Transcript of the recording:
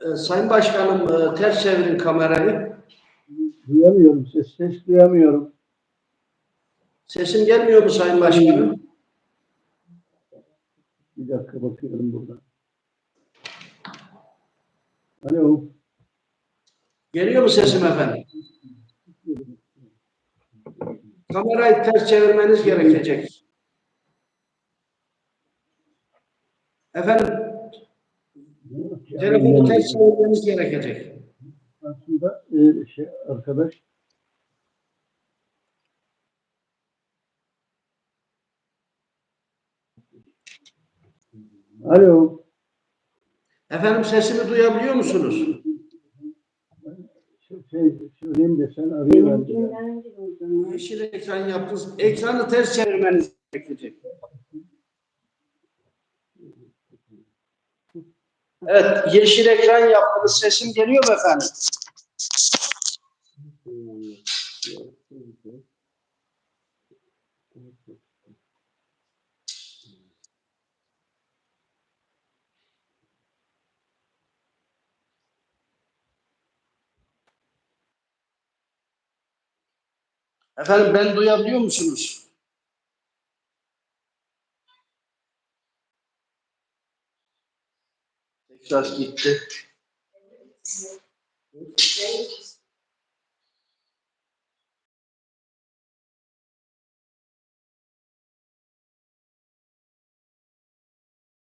Ee, Sayın Başkanım e, ters çevirin kamerayı. Duyamıyorum. Ses ses duyamıyorum. Sesim gelmiyor mu Sayın Başkanım? Bir dakika bakıyorum burada. Alo. Geliyor mu sesim efendim? Kamerayı ters çevirmeniz gerekecek. Efendim telefonu ters çevirmeniz gerekecek. Aslında e, şey arkadaş Alo. Efendim sesimi duyabiliyor musunuz? Şey, şey, söyleyeyim de sen arıyorlar. Yeşil ekran yaptınız. Ekranı ters çevirmeniz gerekecek. Evet, yeşil ekran yaptınız. Sesim geliyor mu efendim? Efendim ben duyabiliyor musunuz? Tekrar gitti.